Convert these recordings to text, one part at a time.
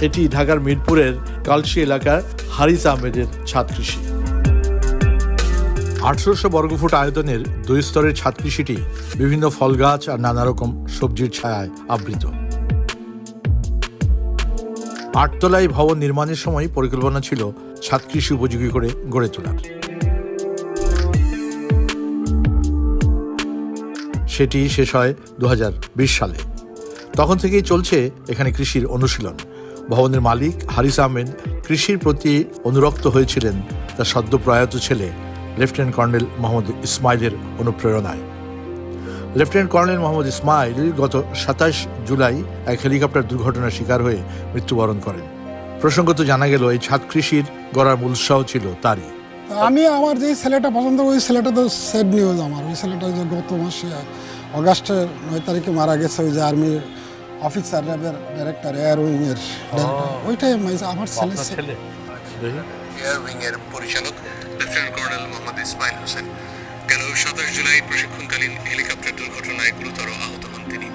এটি ঢাকার মিরপুরের কালসি এলাকার হারিস আহমেদের ছাদ কৃষি আঠারোশো বর্গফুট আয়তনের দুই স্তরের ছাদ কৃষিটি বিভিন্ন ফল গাছ আর নানা রকম সবজির ছায়ায় আবৃত। আটতলায় ভবন নির্মাণের সময় পরিকল্পনা ছিল ছাদ কৃষি উপযোগী করে গড়ে তোলার। সেটি শেষ হয় দু হাজার বিশ সালে। তখন থেকেই চলছে এখানে কৃষির অনুশীলন। ভবনের মালিক হারিস আহমেদ কৃষির প্রতি অনুরক্ত হয়েছিলেন তার সদ্য প্রয়াত ছেলে, লেফটেন্যান্ট কর্নেল মোহাম্মদ ইসমাইলের অনুপ্রেরণায়। লেফটেন্যান্ট কর্নেল মোহাম্মদ ইসমাইল গত সাতাশ জুলাই এক হেলিকপ্টার দুর্ঘটনার শিকার হয়ে মৃত্যুবরণ করেন। প্রসঙ্গত জানা গেল, এই ছাদ কৃষির গড়ার মূল উৎসাহ ছিল তারই। আমি আমার যে ছেলেটা পছন্দ ওই ছেলেটা তো সেড নিউজ আমার। ওই ছেলেটা যে গত মাসে, অগাস্টের নয় তারিখে মারা গেছে, ওই যে আর্মির অফিসার র্যাবের ডাইরেক্টর এয়ার উইং এর ওইটাই আমার- আমার ছেলে। ছেলে। এয়ার উইং এর পরিচালক লেফটেন্যান্ট কর্নেল মোহাম্মদ ইসমাইল হোসেন। গেল সাতাশ জুলাই প্রশিক্ষণকালীন হেলিকপ্টার দুর্ঘটনায় গুরুতর আহত হন তিনি।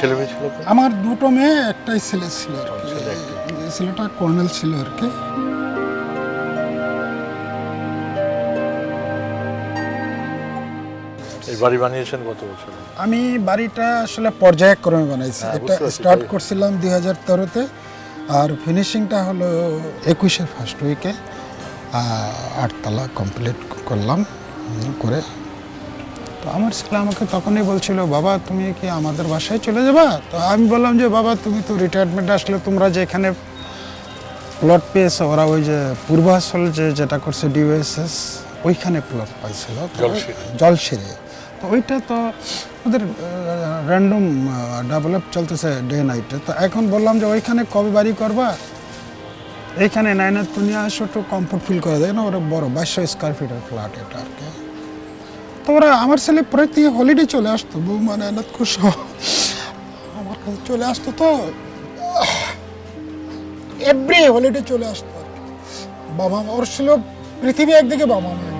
ছেলে মেয়ে ছিল আমার দুটো মেয়ে একটাই ছেলে ছিল আর কি। এই ছেলেটা কর্নেল ছিল আর কি। এই বাড়ি বানিয়েছেন কত বছর? আমি বাড়িটা আসলে পর্যায়ক্রমে বানাইছি। হ্যাঁ, এটা স্টার্ট করছিলাম দুই হাজার তেরোতে আর ফিনিশিংটা হলো একুশের ফার্স্ট উইকে আটতলা কমপ্লিট করলাম করে। তো আমার ছেলে আমাকে তখনই বলছিল বাবা তুমি কি আমাদের বাসায় চলে যাবা? তো আমি বললাম যে বাবা তুমি তো রিটায়ারমেন্ট আসলে তোমরা যেখানে প্লট পেয়েছ ওরা ওই যে পূর্বাচল যে যেটা করছে ডিওএসএস ওইখানে প্লট পাইছিল। তো ওইটা তো ওদের র্যান্ডম ডেভেলপ চলতেছে ডে নাইটে তো এখন বললাম যে ওইখানে কবে বাড়ি করবা? এইখানে নাইনাথ নিয়ে আসো একটু কমফোর্ট ফিল করে দেয় না, ওরা বড়, বাইশশো স্কোয়ার ফিটের ফ্ল্যাট এটা আর কি। তো ওরা, আমার ছেলে প্রতি হলিডে চলে আসতো, বৌমা নাইনাথ খুশ আমার কাছে চলে আসতো তো এভরি হলিডে চলে আসতো। বাবা, ওর ছিল পৃথিবী একদিকে বাবা মা।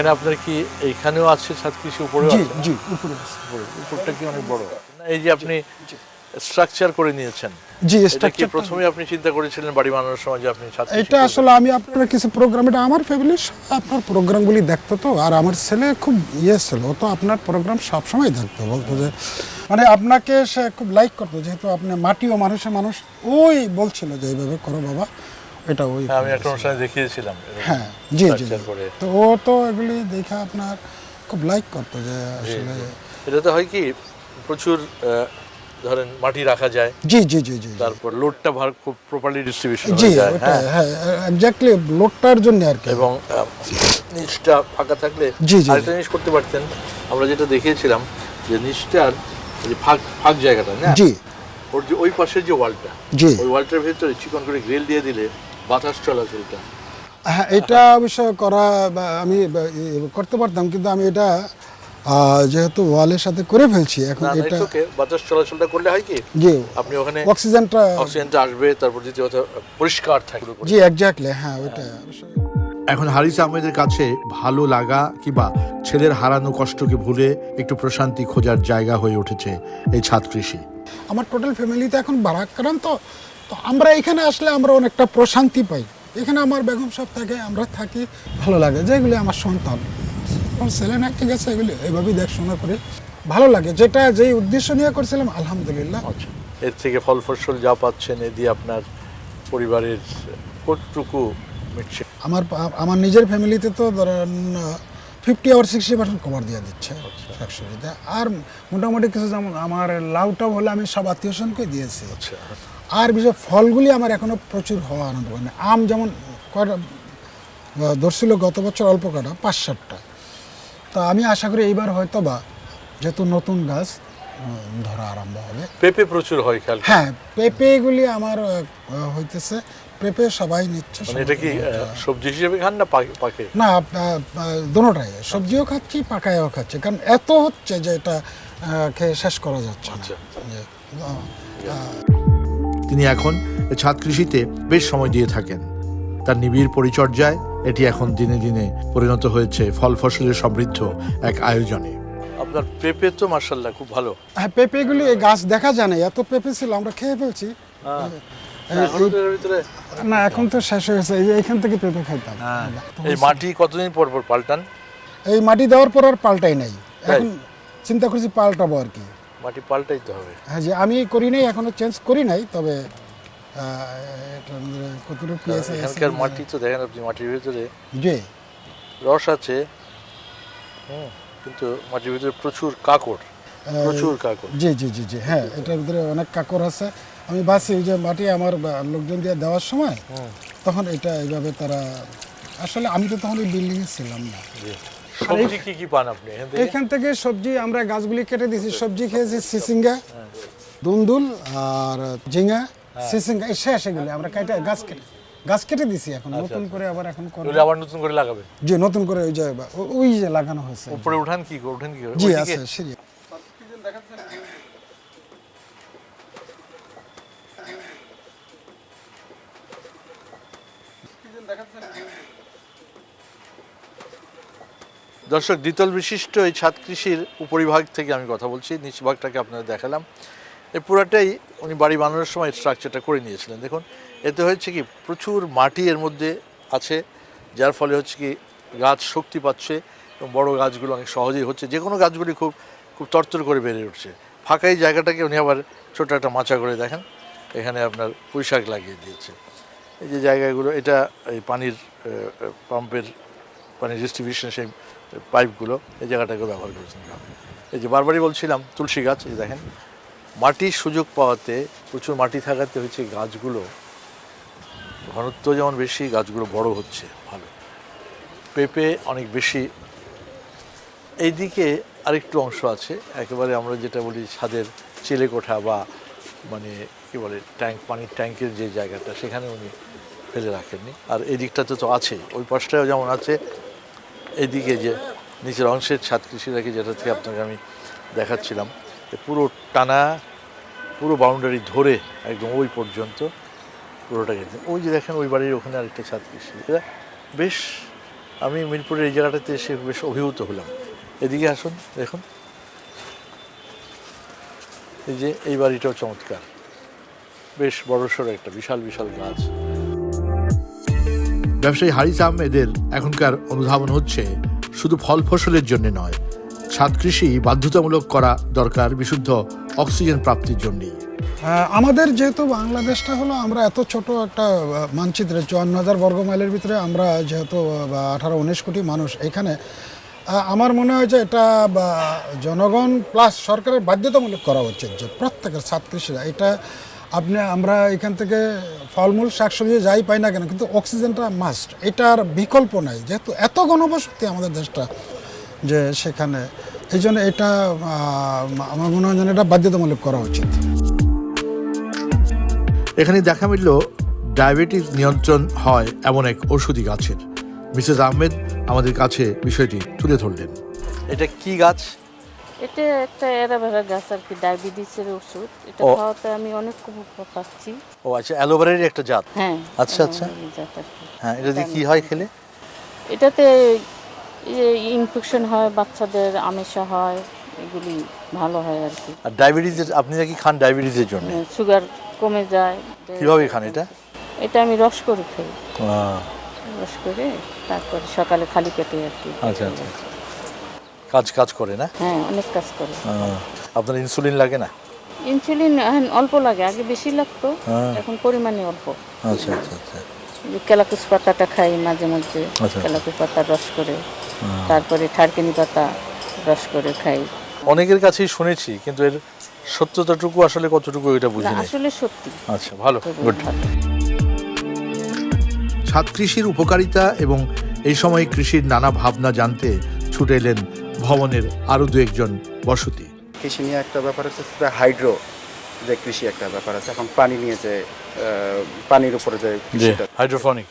এখানে আপনার কি এইখানেও আছে ছাদ কৃষি উপরেও জি জি উপরে আছে। উপরটা কি অনেক বড়? এই যে আপনি স্ট্রাকচার করে নিয়েছেন। জি স্ট্রাকচার প্রথমে আপনি চিন্তা করেছিলেন বাড়ি বানানোর সময় যে আপনি এটা আসলে আমি আপনার কিছু প্রোগ্রাম এটা আমার ফ্যামিলির আপনার প্রোগ্রামগুলি দেখতো তো আর আমার ছেলে খুব ইয়ে ছিল তো আপনার প্রোগ্রাম সবসময় দেখতো বলতো যে মানে আপনাকে সে খুব লাইক করতো যেহেতু আপনি মাটি ও মানুষের মানুষ ওই বলছিল যে এইভাবে করো বাবা। এটা ওই হ্যাঁ, আমি একটা অনুষ্ঠানে দেখিয়েছিলাম হ্যাঁ জি জি তো ও তো এগুলি দেখে আপনার খুব লাইক করতো যে আসলে এটাতে হয় কি প্রচুর ধরেন মাটি রাখা যায় জি জি জি জি। তারপর লোডটা ভার খুব প্রপারলি ডিস্ট্রিবিউশন হয়ে যায় হ্যাঁ। হ্যাঁ এক্স্যাক্টলি লোকটার জন্য আর কি। এবং নিচটা ফাঁকা থাকলে জি, জি। আরেকটা জিনিস করতে পারতেন আমরা যেটা দেখিয়েছিলাম যে নিচটার যে ফাঁক ফাঁক জায়গাটা না? জি। ওর যে ওই পাশের যে ওয়ালটা জি। ওই ওয়ালটার ভিতরে চিকন করে গ্রিল দিয়ে দিলে বাতাস চলাচলটা। হ্যাঁ এটা অবশ্য করা আমি করতে পারতাম কিন্তু আমি এটা যেহেতু ওয়ালের সাথে করে ফেলছি এখন এটা বাতাস চলাচলটা করলে হয় কি? জি। আপনি ওখানে অক্সিজেনটা অক্সিজেনটা আসবে তারপর দ্বিতীয়ত পরিষ্কার থাকবে জি এক্স্যাক্টলি হ্যাঁ অবশ্যই। এখন হারিস আহমেদের কাছে ভালো লাগা কিংবা ছেলের হারানো কষ্টকে ভুলে একটু প্রশান্তি খোঁজার জায়গা হয়ে উঠেছে এই ছাদ কৃষি আমার টোটাল ফ্যামিলিতে এখন বারাক্কারান তো আমরা এখানে আসলে আমরা অনেকটা প্রশান্তি পাই। এখানে আমার বেগম সব থাকে আমরা থাকি ভালো লাগে। যেগুলি আমার সন্তান। আমার ছেলে না ঠিক আছে এগুলি এইভাবেই দেখাশোনা করে। ভালো লাগে। যেটা যেই উদ্দেশ্য নিয়ে করছিলাম আলহামদুলিল্লাহ। আচ্ছা। এর থেকে ফল ফসল যা পাচ্ছেন এ দিয়ে আপনার পরিবারের কতটুকু মিটছে? আমার আমার নিজের ফ্যামিলিতে তো ধরেন fifty or sixty percent cover দিয়ে দিচ্ছে। শাকসবজিতে আর মোটামুটি কিছু যেমন আমার লাউটাও হলে আমি সব আত্মীয় স্বজনকে দিয়েছি। আচ্ছা। আর বিশেষ ফলগুলি আমার এখনও প্রচুর হওয়া আনন্দ মানে আম যেমন কটা ধরছিল গত বছর অল্প কটা পাঁচ সাতটা তো আমি আশা করি এইবার হয়তো বা যেহেতু নতুন গাছ ধরা আরম্ভ হবে। পেঁপে প্রচুর হয় খেয়াল হ্যাঁ পেঁপেগুলি আমার হইতেছে পেঁপে সবাই নিচ্ছে মানে এটা কি সবজি হিসেবে খান না পাকে- না দোনোটাই সবজিও খাচ্ছি পাকায়ও খাচ্ছি। কারণ এত হচ্ছে যে এটা খেয়ে শেষ করা যাচ্ছে না। আচ্ছা। তিনি এখন ছাদ কৃষিতে বেশ সময় দিয়ে থাকেন। তার নিবিড় পরিচর্যায় এটি এখন দিনে দিনে পরিণত হয়েছে। ফল ফসলের সমৃদ্ধ এক আয়োজনে। আপনার পেঁপে তো মার্শাল্লাহ খুব ভালো। হ্যাঁ পেঁপেগুলি এই গাছ দেখা যায় না। এত পেঁপে ছিল আমরা খেয়ে ফেলছি। হ্যাঁ। না এখন তো শেষ হয়ে গেছে। এই এখান থেকে পেঁপে খাইতাম। হ্যাঁ। এই মাটি কতদিন পর পর পাল্টান? এই মাটি দেওয়ার পর আর পাল্টাই নাই। এখন চিন্তা করছি পাল্টাবো আর কি। মাটি পাল্টাইতে হবে। হ্যাঁ যে আমি করি নাই এখনও চেঞ্জ করি নাই তবে এখানকার মাটি তো দেখেন আপনি মাটির ভিতরে জি। রস আছে কিন্তু মাটির ভিতরে প্রচুর কাকড় প্রচুর কাকড়। জি জি জি জি হ্যাঁ এটার ভিতরে অনেক কাকড় আছে। আমি বাসি যে মাটি আমার লোকজন দিয়ে দেওয়ার সময় তখন এটা এইভাবে তারা আসলে আমি তো তখন ওই বিল্ডিংয়ে ছিলাম না। সবজি কি কি পান আপনি? এখান থেকে? সবজি আমরা গাছগুলি কেটে দিয়েছি সবজি খেয়েছি সিসিঙ্গা দুন্দুল আর ঝিঙ্গা সিসিঙ্গা এই শেষ এগুলি আমরা কেটে গাছ কেটে গাছ কেটে দিছি এখন। নতুন করে আবার এখন করব আবার নতুন করে লাগাবে যে নতুন করে ওই যে ওই যে লাগানো হয়েছে। উপরে উঠান কি করে? উঠান কি করে? জি? আছে সিঁড়ি। দর্শক, দ্বিতল বিশিষ্ট এই ছাদ কৃষির উপরিভাগ থেকে আমি কথা বলছি। নিচভাগটাকে আপনাদের দেখালাম। এই পুরাটাই উনি বাড়ি বানানোর সময় স্ট্রাকচারটা করে নিয়েছিলেন। দেখুন, এতে হয়েছে কি, প্রচুর মাটি এর মধ্যে আছে, যার ফলে হচ্ছে কি গাছ শক্তি পাচ্ছে এবং বড়ো গাছগুলো অনেক সহজেই হচ্ছে। যে কোনো গাছগুলি খুব খুব তরতর করে বেড়ে উঠছে। ফাঁকা এই জায়গাটাকে উনি আবার ছোটো একটা মাচা করে দেখেন। এখানে আপনার পুঁই শাক লাগিয়ে দিয়েছে। এই যে জায়গাগুলো, এটা এই পানির পাম্পের, পানির ডিস্ট্রিবিউশন সেই পাইপগুলো এই জায়গাটাকে ব্যবহার করেছেন। এই যে বারবারই বলছিলাম, তুলসী গাছ, এই দেখেন, মাটির সুযোগ পাওয়াতে প্রচুর মাটি থাকাতে হচ্ছে গাছগুলো। ঘনত্ব যেমন বেশি, গাছগুলো বড় হচ্ছে, ভালো। পেঁপে অনেক বেশি। এইদিকে আরেকটু অংশ আছে, একেবারে আমরা যেটা বলি ছাদের চেলে কোঠা বা মানে কি বলে, ট্যাঙ্ক, পানির ট্যাঙ্কের যে জায়গাটা, সেখানে উনি ফেলে রাখেননি। আর এই দিকটাতে তো আছে ওই পাশটাও যেমন আছে এইদিকে যে নিচের অংশের ছাদ কৃষিরাকে যেটা থেকে আপনাকে আমি দেখাচ্ছিলাম পুরো টানা, পুরো বাউন্ডারি ধরে একদম ওই পর্যন্ত পুরোটা গেছে। ওই যে দেখেন, ওই বাড়ির ওখানে আরেকটা ছাদ কৃষি। এটা বেশ, আমি মিরপুরের এই জায়গাটাতে এসে বেশ অভিভূত হলাম। এদিকে আসুন, দেখুন। এই যে এই বাড়িটাও চমৎকার। বেশ বড়সড় একটা, বিশাল বিশাল গাছ। ব্যবসায়ী হারিস আহমেদের এখনকার অনুধাবন হচ্ছে শুধু ফল ফসলের জন্য নয়। ছাদ কৃষি বাধ্যতামূলক করা দরকার বিশুদ্ধ অক্সিজেন প্রাপ্তির জন্যই। আহ, আমাদের যেহেতু বাংলাদেশটা হলো আমরা এত ছোট একটা মানচিত্রে চুয়ান্ন হাজার বর্গ মাইলের ভিতরে আমরা যেহেতু আঠারো উনিশ কোটি মানুষ এখানে আমার মনে হয় যে এটা জনগণ প্লাস সরকারের বাধ্যতামূলক করা উচিত যে প্রত্যেকের কৃষিরা এটা আপনি আমরা এখান থেকে ফলমূল শাকসবজি যাই পাই না কেন কিন্তু অক্সিজেনটা মাস্ট এটার বিকল্প নাই যেহেতু এত ঘনবসতি আমাদের দেশটা যে সেখানে। এই জন্য এটা আমার মনে হয় এটা বাধ্যতামূলক করা উচিত। এখানে দেখা মিলল ডায়াবেটিস নিয়ন্ত্রণ হয় এমন এক ওষুধি গাছের। মিসেস আহমেদ আমাদের কাছে বিষয়টি তুলে ধরলেন। এটা কি গাছ? এটা একটা এরাভেরা গাছ আর কি ডায়াবেটিসের ওষুধ। এটা ও। খাওয়াতে আমি অনেক উপকার পাচ্ছি। ও আচ্ছা অ্যালোভেরারই একটা জাত? হ্যাঁ আচ্ছা, আচ্ছা। এই জাত আর কি। হ্যাঁ এটা দিয়ে কি হয় খেলে? এটাতে ইনফেকশন হয় বাচ্চাদের আমেশা হয় এগুলি ভালো হয় আর কি। আর ডায়াবেটিস আপনি নাকি খান ডায়াবেটিসের জন্য? সুগার কমে যায়। কীভাবে খান এটা? এটা আমি রস করে খাই। আহ, রস করে তারপরে সকালে খালি পেটে আর কি। আচ্ছা আচ্ছা। কাজ কাজ করে না? হ্যাঁ অনেক কাজ করে। আপনার ইনসুলিন লাগে না? ইনসুলিন এখন অল্প লাগে আগে বেশি লাগতো হ্যাঁ। এখন পরিমাণে অল্প। আচ্ছা আচ্ছা আচ্ছা। কেলাকুচ পাতাটা খাই মাঝে মধ্যে আচ্ছা। কেলাকুচ পাতা রস করে তারপরে ঠারকেনি পাতা রস করে খাই। অনেকের কাছেই শুনেছি কিন্তু এর সত্যতাটুকু আসলে কতটুকু এটা বুঝি আসলে সত্যি। আচ্ছা ভালো গুড। ছাদ কৃষির উপকারিতা এবং এই সময় কৃষির নানা ভাবনা জানতে ছুটে এলেন ভবনের আরও দু একজন বসতি। কৃষি নিয়ে একটা ব্যাপার আছে সেটা হাইড্রো যে কৃষি একটা ব্যাপার আছে। এখন পানি নিয়ে যে পানির উপরে যে হাইড্রোফনিক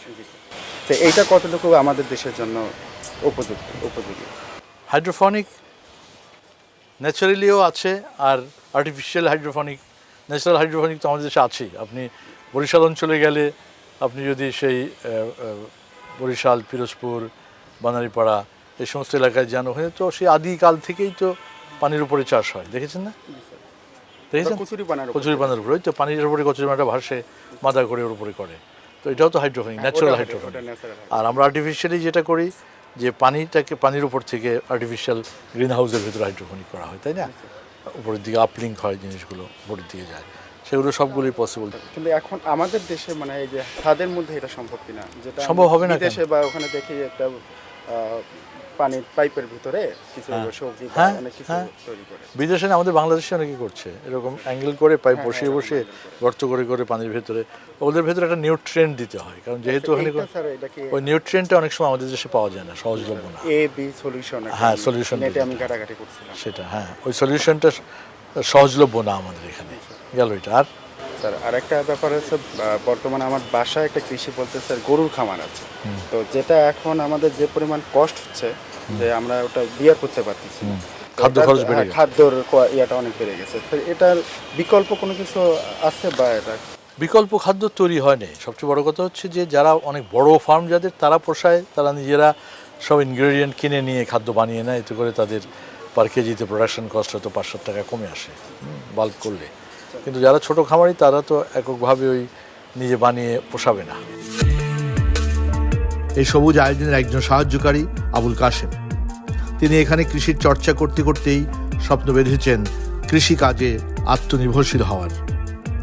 তো এইটা কতটুকু আমাদের দেশের জন্য উপযুক্ত উপযোগী? হাইড্রোফনিক ন্যাচারালিও আছে আর আর্টিফিশিয়াল হাইড্রোফনিক ন্যাচারাল হাইড্রোফনিক তো আমাদের দেশে আছেই। আপনি বরিশাল অঞ্চলে গেলে আপনি যদি সেই বরিশাল পিরোজপুর বানারীপাড়া এই সমস্ত এলাকায় যান ওখানে তো সেই আদিকাল থেকেই তো পানির উপরে চাষ হয়। দেখেছেন না? দেখেছেন? কচুরি পানার উপরে। তো পানির উপরে কচুরি পানাটা ভাসে মাথা করে ওর উপরে করে। তো এটাও তো হাইড্রোফোনিক ন্যাচারাল হাইড্রোফোনিক আর আমরা আর্টিফিশিয়ালি যেটা করি যে পানিটাকে পানির উপর থেকে আর্টিফিশিয়াল গ্রিন হাউসের ভিতরে হাইড্রোফোনিক করা হয় তাই না? উপরের দিকে আপলিঙ্ক হয় জিনিসগুলো উপরের দিকে যায়। সেগুলো সবগুলোই পসিবল কিন্তু এখন আমাদের দেশে মানে এই যে ছাদের মধ্যে এটা সম্ভব কিনা? যেটা সম্ভব হবে না দেশে বা ওখানে দেখি একটা পানির পাইপের ভিতরে কিছু হ্যাঁ। সবজি হ্যাঁ, অনেক কিছু হ্যাঁ। তৈরি করে। বিদেশে না আমাদের বাংলাদেশে অনেকে করছে। এরকম অ্যাঙ্গেল করে পাইপ বসিয়ে বসিয়ে গর্ত করে করে পানির ভেতরে। ওদের ভেতরে একটা নিউট্রেন্ট দিতে হয়। কারণ যেহেতু ওখানে এটা ওই অনেক সময় আমাদের দেশে পাওয়া যায় না সহজলভ্য না। এ বি সলিউশন হ্যাঁ, নেটে দিতে আমি ঘাটাঘাটি করছিলাম। সেটা হ্যাঁ। ওই সলিউশনটা সহজলভ্য না আমাদের এখানে। গেল এটা। আর স্যার আর একটা ব্যাপার হচ্ছে বর্তমানে আমার বাসায় একটা কৃষি বলতে স্যার গরুর খামার আছে। তো যেটা এখন আমাদের যে পরিমাণ কষ্ট হচ্ছে যে আমরা ওটা বিয়ার করতে পারতেছি। খাদ্য খরচ বেড়ে হ্যাঁ, খাদ্যর ইয়েটা অনেক বেড়ে গেছে। এটার বিকল্প কোনো কিছু আছে বা এটা? বিকল্প খাদ্য তৈরি হয়নি সবচেয়ে বড় কথা হচ্ছে যে যারা অনেক বড় ফার্ম যাদের তারা পোষায় তারা নিজেরা সব ইনগ্রেডিয়েন্ট কিনে নিয়ে খাদ্য বানিয়ে নেয়। এতে করে তাদের পার কেজিতে প্রোডাকশন কস্ট হয়তো পাঁচশো টাকা কমে আসে। বাল্ক করলে। কিন্তু যারা ছোট খামারি তারা তো এককভাবে ওই নিজে বানিয়ে পোষাবে না। এই সবুজ আয়োজনের একজন সাহায্যকারী আবুল কাশেম। তিনি এখানে কৃষির চর্চা করতে করতেই স্বপ্ন বেঁধেছেন কৃষি কাজে আত্মনির্ভরশীল হওয়ার।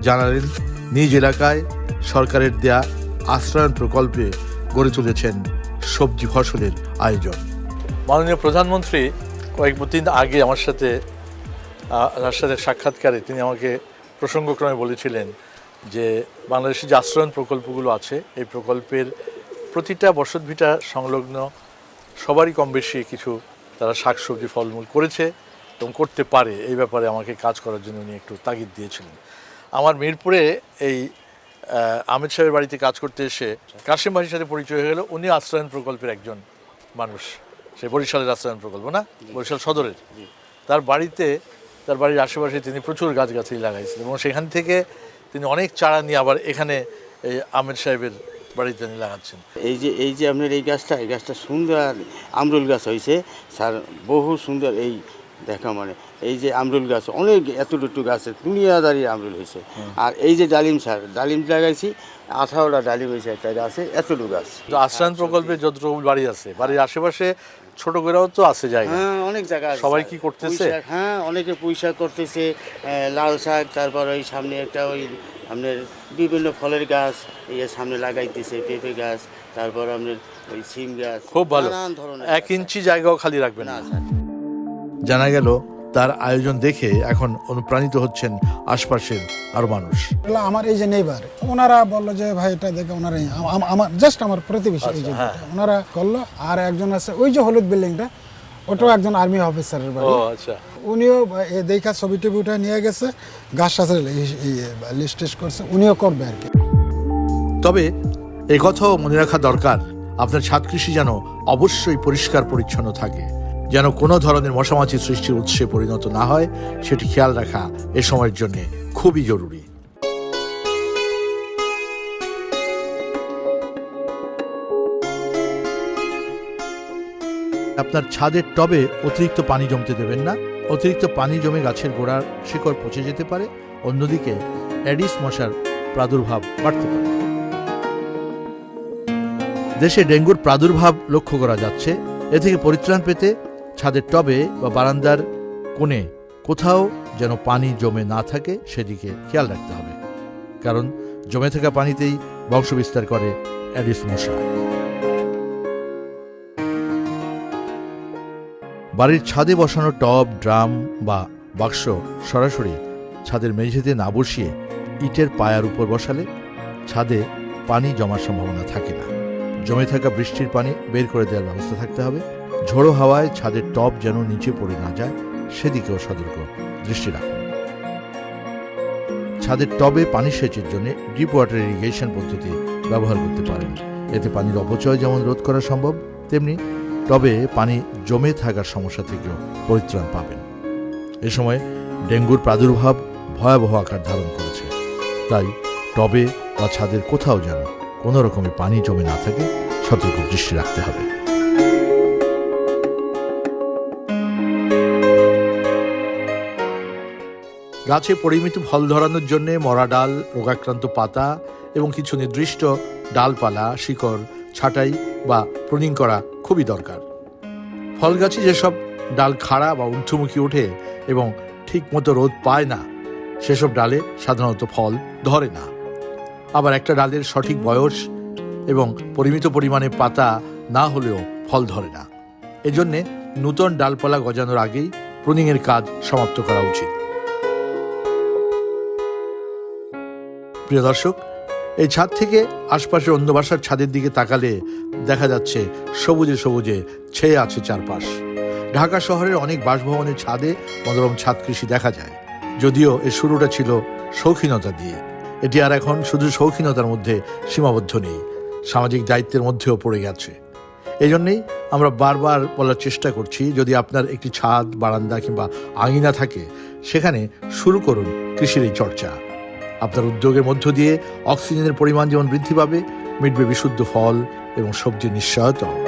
জানালেন নিজ এলাকায় সরকারের দেয়া আশ্রয়ন প্রকল্পে গড়ে তুলেছেন সবজি ফসলের আয়োজন। মাননীয় প্রধানমন্ত্রী কয়েক দিন আগে আমার সাথে তার সাথে সাক্ষাৎকারে তিনি আমাকে প্রসঙ্গক্রমে বলেছিলেন যে বাংলাদেশে যে আশ্রয়ন প্রকল্পগুলো আছে এই প্রকল্পের প্রতিটা বসতভিটা সংলগ্ন সবারই কম বেশি কিছু তারা শাকসবজি ফলমূল করেছে এবং করতে পারে। এই ব্যাপারে আমাকে কাজ করার জন্য উনি একটু তাগিদ দিয়েছিলেন। আমার মিরপুরে এই আহমেদ সাহেবের বাড়িতে কাজ করতে এসে কাশিম ভাইয়ের সাথে পরিচয় হয়ে গেল। উনি আশ্রয়ন প্রকল্পের একজন মানুষ। সে বরিশালের আশ্রয়ন প্রকল্প না? বরিশাল সদরের। তার বাড়িতে তার বাড়ির আশেপাশে তিনি প্রচুর গাছগাছালি লাগাইছিলেন এবং সেখান থেকে তিনি অনেক চারা নিয়ে আবার এখানে এই আমের সাহেবের বাড়িতে তিনি লাগাচ্ছেন। এই যে এই যে আপনার এই গাছটা এই গাছটা সুন্দর আমরুল গাছ হয়েছে। স্যার বহু সুন্দর এই দেখা মানে এই যে আমরুল গাছ অনেক এতটুকু গাছে দুনিয়াদারি আমরুল হয়েছে। আর এই যে ডালিম স্যার ডালিম লাগাইছি আঠারোটা ডালিম হয়েছে একটা গাছে এতটুকু গাছ। তো আশ্রয়ন প্রকল্পে যতটুকু বাড়ি আছে বাড়ির আশেপাশে ছোট করেও তো আছে জায়গা। হ্যাঁ অনেক জায়গা আছে, সবাই। কি করতেছে? হ্যাঁ অনেকে পুঁই শাক করতেছে লাল শাক তারপর ওই সামনে একটা ওই আপনার বিভিন্ন ফলের গাছ এই সামনে লাগাইতেছে পেঁপে গাছ তারপর আপনার ওই সিম গাছ খুব ভালো। নানান ধরনের এক ইঞ্চি জায়গাও খালি রাখবে না। না জানা গেল তার আয়োজন দেখে এখন অনুপ্রাণিত হচ্ছেন আশপাশের আরও মানুষ। আমার এই যে নেইবার ওনারা বলল যে ভাই এটা দেখে ওনারা আম- আম- আমার জাস্ট আমার প্রতিবেশী এই যে হ্যাঁ। ওনারা করল আর একজন আছে ওই যে হলুদ বিল্ডিংটা ওটাও একজন আর্মি অফিসারের বাড়ি। আচ্ছা। উনিও এ দেখা ছবি টবি উঠে নিয়ে গেছে গাছ টাছের লিস্ট টিস্ট করছে উনিও করবে আর কি। তবে এই কথাও মনে রাখা দরকার আপনার ছাদ কৃষি যেন অবশ্যই পরিষ্কার পরিচ্ছন্ন থাকে। যেন কোনো ধরনের মশামাছি সৃষ্টির উৎসে পরিণত না হয়, সেটি খেয়াল রাখা এ সময়ের জন্য খুবই জরুরি। আপনার ছাদের টবে অতিরিক্ত পানি জমতে দেবেন না। অতিরিক্ত পানি জমে গাছের গোড়ার শিকড় পচে যেতে পারে, অন্যদিকে অ্যাডিস মশার প্রাদুর্ভাব বাড়তে পারে। দেশে ডেঙ্গুর প্রাদুর্ভাব লক্ষ্য করা যাচ্ছে। এ থেকে পরিত্রাণ পেতে ছাদের টবে বা বারান্দার কোণে কোথাও যেন পানি জমে না থাকে, সেদিকে খেয়াল রাখতে হবে। কারণ জমে থাকা পানিতেই বংশবিস্তার করে অ্যাডিস মশা বাড়ির ছাদে বসানো টব, ড্রাম বা বাক্স সরাসরি ছাদের মেঝেতে না বসিয়ে ইটের পায়ার উপর বসালে ছাদে পানি জমার সম্ভাবনা থাকে না। জমে থাকা বৃষ্টির পানি বের করে দেওয়ার ব্যবস্থা থাকতে হবে। ঝোড়ো হাওয়ায় ছাদের টব যেন নিচে পড়ে না যায়, সেদিকেও সতর্ক দৃষ্টি রাখুন। ছাদের টবে পানি সেচের জন্য ডিপ ওয়াটার ইরিগেশন পদ্ধতি ব্যবহার করতে পারেন। এতে পানির অপচয় যেমন রোধ করা সম্ভব, তেমনি টবে পানি জমে থাকার সমস্যা থেকেও পরিত্রাণ পাবেন। এ সময় ডেঙ্গুর প্রাদুর্ভাব ভয়াবহ আকার ধারণ করেছে। তাই টবে বা ছাদের কোথাও যেন কোনো রকমের পানি জমে না থাকে, সতর্ক দৃষ্টি রাখতে হবে। গাছে পরিমিত ফল ধরানোর জন্য মরা ডাল, রোগাক্রান্ত পাতা এবং কিছু নির্দিষ্ট ডালপালা, শিকড়, ছাঁটাই বা প্রুনিং করা খুবই দরকার। ফল গাছে যেসব ডাল খাড়া বা ঊর্ধ্বমুখী ওঠে এবং ঠিক মতো রোদ পায় না, সেসব ডালে সাধারণত ফল ধরে না। আবার একটা ডালের সঠিক বয়স এবং পরিমিত পরিমাণে পাতা না হলেও ফল ধরে না। এজন্যে নূতন ডালপালা গজানোর আগেই প্রুনিংয়ের কাজ সমাপ্ত করা উচিত। প্রিয় দর্শক, এই ছাদ থেকে আশপাশের অন্য বাসার ছাদের দিকে তাকালে দেখা যাচ্ছে সবুজে সবুজে ছেয়ে আছে চারপাশ। ঢাকা শহরের অনেক বাসভবনের ছাদে মনোরম ছাদ কৃষি দেখা যায়। যদিও এর শুরুটা ছিল শৌখিনতা দিয়ে। এটি আর এখন শুধু শৌখিনতার মধ্যে সীমাবদ্ধ নেই, সামাজিক দায়িত্বের মধ্যেও পড়ে গেছে। এই জন্যেই আমরা বারবার বলার চেষ্টা করছি, যদি আপনার একটি ছাদ, বারান্দা কিংবা আঙিনা থাকে, সেখানে শুরু করুন কৃষির এই চর্চা। আপনার উদ্যোগের মধ্য দিয়ে অক্সিজেনের পরিমাণ যেমন বৃদ্ধি পাবে, মিটবে বিশুদ্ধ ফল এবং সবজির নিশ্চয়তাও